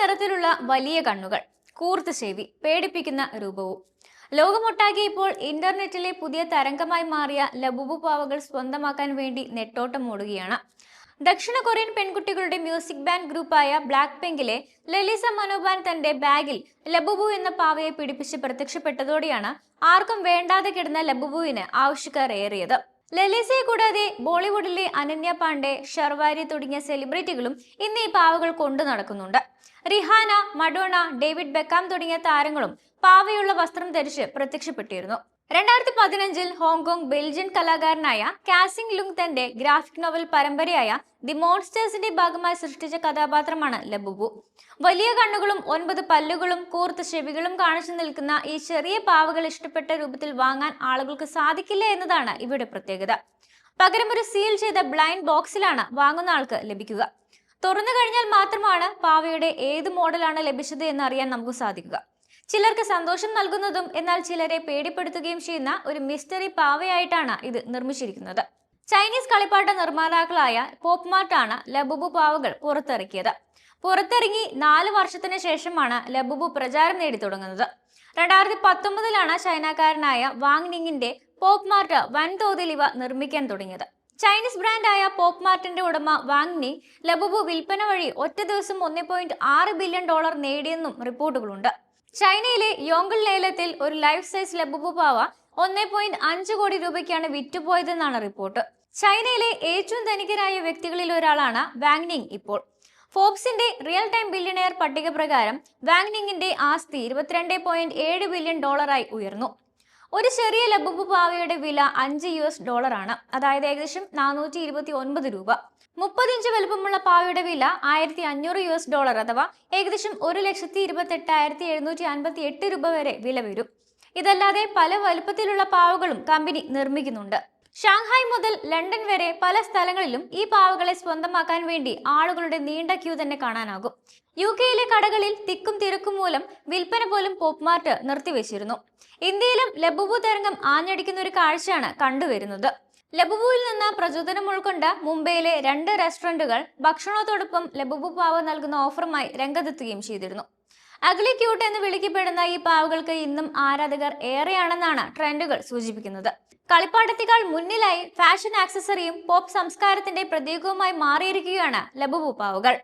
നിറത്തിലുള്ള വലിയ കണ്ണുകൾ കൂർത്ത ചെവി പേടിപ്പിക്കുന്ന രൂപവും. ലോകമൊട്ടാകെ ഇപ്പോൾ ഇന്റർനെറ്റിലെ പുതിയ തരംഗമായി മാറിയ ലബുബു പാവകൾ സ്വന്തമാക്കാൻ വേണ്ടി നെട്ടോട്ടം ഓടുകയാണ് ദക്ഷിണ കൊറിയൻ പെൺകുട്ടികളുടെ മ്യൂസിക് ബാൻഡ് ഗ്രൂപ്പായ ബ്ലാക്ക് പിങ്കിലെ ലലിസ മനോബാൻ തന്റെ ബാഗിൽ ലബുബു എന്ന പാവയെ പിടിപ്പിച്ച് പ്രത്യക്ഷപ്പെട്ടതോടെയാണ് ആർക്കും വേണ്ടാതെ കിടന്ന ലബുബുവിന് ആവശ്യക്കാർ ഏറിയത് ലലിസയെ കൂടാതെ ബോളിവുഡിലെ അനന്യ പാണ്ഡെ ഷർവാരി തുടങ്ങിയ സെലിബ്രിറ്റികളും ഇന്ന് ഈ പാവകൾ കൊണ്ടു നടക്കുന്നുണ്ട്. റിഹാന മഡോണ ഡേവിഡ് ബെക്കാം തുടങ്ങിയ താരങ്ങളും പാവയുള്ള വസ്ത്രം ധരിച്ച് പ്രത്യക്ഷപ്പെട്ടിരുന്നു. രണ്ടായിരത്തി പതിനഞ്ചിൽ ഹോങ്കോങ് ബെൽജിയൻ കലാകാരനായ കാസിംഗ് ലുങ് തന്റെ ഗ്രാഫിക് നോവൽ പരമ്പരയായ ദി മോൺസ്റ്റേഴ്സിന്റെ ഭാഗമായി സൃഷ്ടിച്ച കഥാപാത്രമാണ് ലബുബു. വലിയ കണ്ണുകളും ഒൻപത് പല്ലുകളും കൂർത്ത ചെവികളും കാണിച്ചു നിൽക്കുന്ന ഈ ചെറിയ പാവകൾ ഇഷ്ടപ്പെട്ട രൂപത്തിൽ വാങ്ങാൻ ആളുകൾക്ക് സാധിക്കില്ല എന്നതാണ് ഇവയുടെ പ്രത്യേകത. പകരം ഒരു സീൽ ചെയ്ത ബ്ലൈൻഡ് ബോക്സിലാണ് വാങ്ങുന്ന ആൾക്ക് ലഭിക്കുക. തുറന്നു കഴിഞ്ഞാൽ മാത്രമാണ് പാവയുടെ ഏത് മോഡലാണ് ലഭിച്ചത് എന്ന് അറിയാൻ നമുക്ക് സാധിക്കുക. ചിലർക്ക് സന്തോഷം നൽകുന്നതും എന്നാൽ ചിലരെ പേടിപ്പെടുത്തുകയും ചെയ്യുന്ന ഒരു മിസ്റ്ററി പാവയായിട്ടാണ് ഇത് നിർമ്മിച്ചിരിക്കുന്നത്. ചൈനീസ് കളിപ്പാട്ട നിർമ്മാതാക്കളായ പോപ്മാർട്ടാണ് ലബുബു പാവകൾ പുറത്തിറക്കിയത്. പുറത്തിറങ്ങി നാല് വർഷത്തിന് ശേഷമാണ് ലബുബു പ്രചാരം നേടി തുടങ്ങുന്നത്. രണ്ടായിരത്തി പത്തൊമ്പതിലാണ് ചൈനക്കാരനായ വാങ് നിങ്ങിന്റെ പോപ്മാർട്ട് വൻതോതിൽ ഇവ നിർമ്മിക്കാൻ തുടങ്ങിയത്. ചൈനീസ് ബ്രാൻഡായ പോപ്പ് മാർട്ടിന്റെ ഉടമ വാങ് നി ലബുബു വിൽപ്പന വഴി ഒറ്റ ദിവസം ഒന്നേ ബില്യൺ ഡോളർ നേടിയെന്നും റിപ്പോർട്ടുകളുണ്ട്. ചൈനയിലെ യോങ്കിൾ ലേലത്തിൽ ഒരു ലൈഫ് സൈസ് ലബുബു പാവ ഒന്നേ പോയിന്റ് അഞ്ച് കോടി രൂപയ്ക്കാണ് വിറ്റുപോയതെന്നാണ് റിപ്പോർട്ട്. ചൈനയിലെ ഏറ്റവും ധനികരായ വ്യക്തികളിൽ ഒരാളാണ് വാങ്നിങ് ഇപ്പോൾ. ഫോബ്സിന്റെ റിയൽ ടൈം ബില്യണയർ പട്ടിക പ്രകാരം വാങ്നിങ്ങിന്റെ ആസ്തി ഇരുപത്തിരണ്ട് പോയിന്റ് ഏഴ് ബില്യൺ ഡോളറായി ഉയർന്നു. ഒരു ചെറിയ ലബുബു പാവയുടെ വില അഞ്ച് യു എസ് ഡോളറാണ് അതായത് ഏകദേശം നാനൂറ്റി ഇരുപത്തി ഒൻപത് രൂപ. മുപ്പത് ഇഞ്ച് വലുപ്പമുള്ള പാവയുടെ വില ആയിരത്തി അഞ്ഞൂറ് യു എസ് ഡോളർ അഥവാ ഏകദേശം ഒരു ലക്ഷത്തി ഇരുപത്തി എട്ടായിരത്തി എഴുന്നൂറ്റി അൻപത്തി എട്ട് രൂപ വരെ വില വരും. ഇതല്ലാതെ പല വലുപ്പത്തിലുള്ള പാവകളും കമ്പനി നിർമ്മിക്കുന്നുണ്ട്. ഷാങ്ഹായ് മുതൽ ലണ്ടൻ വരെ പല സ്ഥലങ്ങളിലും ഈ പാവകളെ സ്വന്തമാക്കാൻ വേണ്ടി ആളുകളുടെ നീണ്ട ക്യൂ തന്നെ കാണാനാകും. യു കെയിലെ കടകളിൽ തിക്കും തിരക്കും മൂലം വിൽപ്പന പോലും പോപ്മാർട്ട് നിർത്തിവെച്ചിരുന്നു. ഇന്ത്യയിലും ലബുബു തരംഗം ആഞ്ഞടിക്കുന്ന ഒരു കാഴ്ചയാണ് കണ്ടുവരുന്നത്. ലബുബുവിൽ നിന്ന് പ്രചോദനം ഉൾക്കൊണ്ട മുംബൈയിലെ രണ്ട് റെസ്റ്റോറന്റുകൾ ഭക്ഷണത്തോടൊപ്പം ലബുബു പാവ നൽകുന്ന ഓഫറുമായി രംഗത്തെത്തുകയും ചെയ്തിരുന്നു. അഗ്ലി ക്യൂട്ട് എന്ന് വിളിക്കപ്പെടുന്ന ഈ പാവകൾക്ക് ഇന്നും ആരാധകർ ഏറെയാണെന്നാണ് ട്രെൻഡുകൾ സൂചിപ്പിക്കുന്നത്. കളിപ്പാട്ടത്തേക്കാൾ മുന്നിലായി ഫാഷൻ ആക്സസറിയും പോപ്പ് സംസ്കാരത്തിന്റെ പ്രതീകവുമായി മാറിയിരിക്കുകയാണ് ലബുബു പാവുകൾ